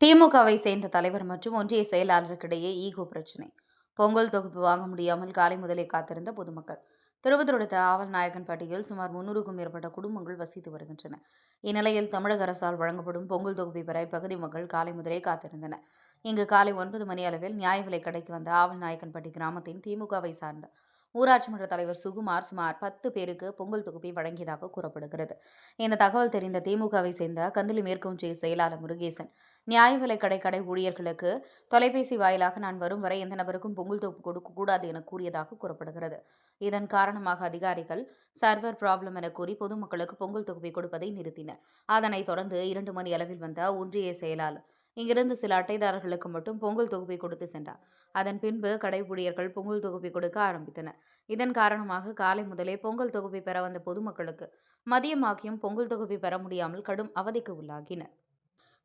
திமுகவை சேர்ந்த தலைவர் மற்றும் ஒன்றிய செயலாளருக்கிடையே ஈகோ பிரச்சினை. பொங்கல் தொகுப்பு வாங்க முடியாமல் காலை முதலே காத்திருந்த பொதுமக்கள். திருப்பத்தூர் ஆவல் நாயக்கன்பட்டியில் சுமார் முன்னூறுக்கும் மேற்பட்ட குடும்பங்கள் வசித்து வருகின்றன. இந்நிலையில் தமிழக அரசால் வழங்கப்படும் பொங்கல் தொகுப்பை பெற இப்பகுதி மக்கள் காலை முதலே காத்திருந்தனர். இங்கு காலை ஒன்பது மணி அளவில் நியாய விலை கடைக்கு வந்த ஆவல் நாயக்கன்பட்டி கிராமத்தின் திமுகவை சார்ந்த ஊராட்சி மன்ற தலைவர் சுகுமார் சுமார் பத்து பேருக்கு பொங்கல் தொகுப்பை வழங்கியதாக கூறப்படுகிறது. இந்த தகவல் தெரிந்த திமுகவை சேர்ந்த கந்தளி மேற்கு ஒன்றிய செயலாளர் முருகேசன் நியாய விலைக்கடை கடை கடை ஊழியர்களுக்கு தொலைபேசி வாயிலாக நான் வரும் வரை எந்த நபருக்கும் பொங்கல் தொகுப்பு கொடுக்க கூடாது என கூறியதாக கூறப்படுகிறது. இதன் காரணமாக அதிகாரிகள் சர்வர் ப்ராப்ளம் என கூறி பொதுமக்களுக்கு பொங்கல் தொகுப்பை கொடுப்பதை நிறுத்தினர். அதனைத் தொடர்ந்து இரண்டு மணி அளவில் வந்த ஒன்றிய செயலாளர் இங்கிருந்து சில அட்டைதாரர்களுக்கு மட்டும் பொங்கல் தொகுப்பை கொடுத்து சென்றார். அதன் பின்பு கடை ஊழியர்கள் பொங்கல் தொகுப்பை கொடுக்க ஆரம்பித்தனர். இதன் காரணமாக காலை முதலே பொங்கல் தொகுப்பை பெற வந்த பொதுமக்களுக்கு மதியமாகியும் பொங்கல் தொகுப்பை பெற முடியாமல் கடும் அவதிக்கு உள்ளாகினர்.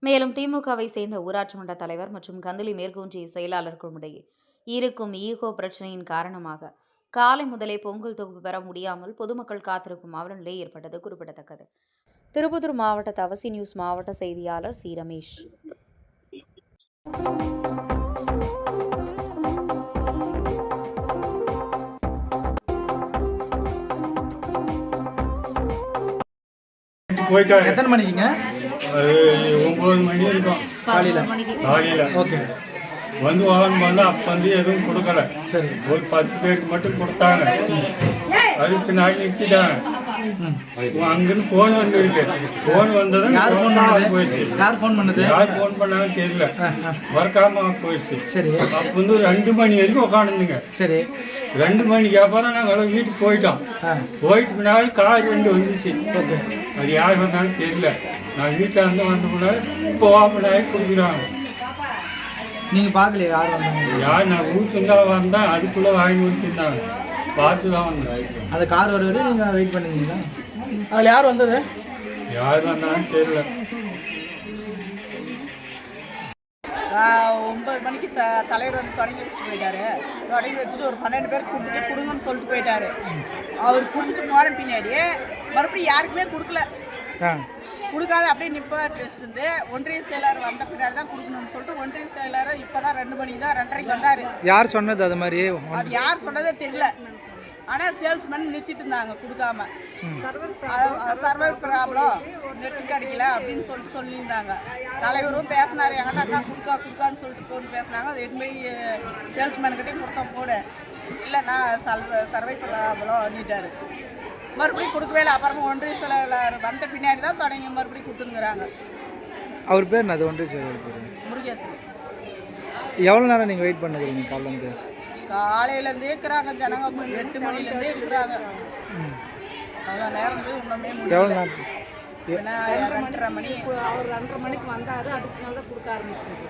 மேலும் திமுகவை சேர்ந்த ஊராட்சி மன்ற தலைவர் மற்றும் கந்தளி மேற்கொன்றிய செயலாளர்களுமிடையே இருக்கும் ஈகோ பிரச்சனையின் காரணமாக காலை முதலே பொங்கல் தொகுப்பு பெற முடியாமல் பொதுமக்கள் காத்திருக்கும் அவல நிலை ஏற்பட்டது குறிப்பிடத்தக்கது. திருப்பத்தூர் மாவட்ட தவசி நியூஸ் மாவட்ட செய்தியாளர் சி. ரமேஷ். போயிட்டாரு எத்தனை மணிக்குங்க? ஒம்பது மணி இருக்கும். காலையில். காலையில். ஓகே. வந்து வாங்கணும் வந்து அப்போ வந்து எதுவும் கொடுக்கல. சரி. ஒரு பத்து பேருக்கு மட்டும் கொடுத்தாங்க. அதுக்கு பின்னாடி நிறுத்திட்டாங்க அங்கிருந்து ஃபோன் வந்துருக்கு. ஃபோன் வந்ததும் யார் ஃபோன் பண்ணது? போயிடுச்சு. யார் ஃபோன் பண்ணது? யார் ஃபோன் பண்ணாலும் தெரியல. ஒர்க்காம போயிடுச்சு. சரி. அப்போ வந்து ரெண்டு மணி வரைக்கும் உட்காந்துங்க சரி. ரெண்டு மணிக்கு அப்புறம் நாங்கள் வீட்டுக்கு போயிட்டோம். போயிட்டு பின்னாடி கார் ரெண்டு வந்துச்சு. அது யார் வந்தாலும் தெரியல. நான் வீட்டில் இருந்து வந்த முன்னாடி இப்போ ஓப்பன் ஆகி கொடுக்குறாங்க நீங்கள் பார்க்கலையா யார் வந்தாங்க யார் நான் வீட்டுக்கு தான் வந்தேன் அதுக்குள்ளே வாங்கி கொடுத்துருந்தாங்க பார்த்து தான் வந்தேன். அந்த கார் வர வரையும் நீங்கள் வெயிட் பண்ணுவீங்களா அதில் யார் வந்தது? யார் வந்தாலும் தெரியல. ஒன்பது மணிக்கு த தலைவர் வந்து தொடங்கி வச்சுட்டு போயிட்டாரு. தொடங்கி வச்சுட்டு ஒரு பன்னெண்டு பேர் கொடுத்துட்டு கொடுங்கன்னு சொல்லிட்டு போயிட்டாரு. அவர் கொடுத்துட்டு போன பின்னாடியே மறுபடியும் யாருக்குமே கொடுக்கல. ஆ. கொடுக்காத அப்படியே நிப்பாட்டு வச்சுட்டு இருந்து ஒன்றிய செயலாளர் வந்த பின்னாடி தான் கொடுக்கணும்னு சொல்லிட்டு ஒன்றிய செயலாளர் இப்போ தான் ரெண்டு மணிக்கு தான் ரெண்டரைக்கு வந்தார். யார் சொன்னது அது மாதிரி அது யார் சொன்னதே தெரியல. ஆனால் சேல்ஸ்மேன் நிறுத்திட்டு இருந்தாங்க கொடுக்காம. சர்வர் ப்ராப்ளம் நெட்டு கிடைக்கல அப்படின்னு சொல்லிட்டு சொல்லியிருந்தாங்க. தலைவரும் பேசினாரு. என்கிட்ட அக்கா கொடுக்கா கொடுக்கான்னு சொல்லிட்டு போன் பேசினாங்க. அது எட்டு போய் சேல்ஸ்மேன்கிட்டையும் கொடுத்தோம் போட. இல்லைண்ணா சல்வ சர்வை ப்ராப்ளம் நீட்டாரு மறுபடியும் கொடுக்கவே இல்லை. அப்புறமா ஒன்றிய செயலாளர் வந்த பின்னாடி தான் தொடங்கி மறுபடியும் கொடுத்துருக்குறாங்க அவர் பேர் நான் அது ஒன்றே சரி அவர் பேர். முருகேசன். எவ்வளோ நேரம் நீங்கள் வெயிட் பண்ணுறீங்க காலையிலேருந்து? காலையிலேருந்தே இருக்கிறாங்க ஜனங்க. எட்டு மணிலேருந்தே இருக்கிறாங்க. ம் அவ்வளோ நேரம் வந்து இன்னுமே எவ்வளோ நேரம்? ஏன்னா ரெண்டரை மணி. அவர் ரெண்டரை மணிக்கு வந்தார். அதுக்கு மேலே தான் கொடுக்க ஆரம்பிச்சது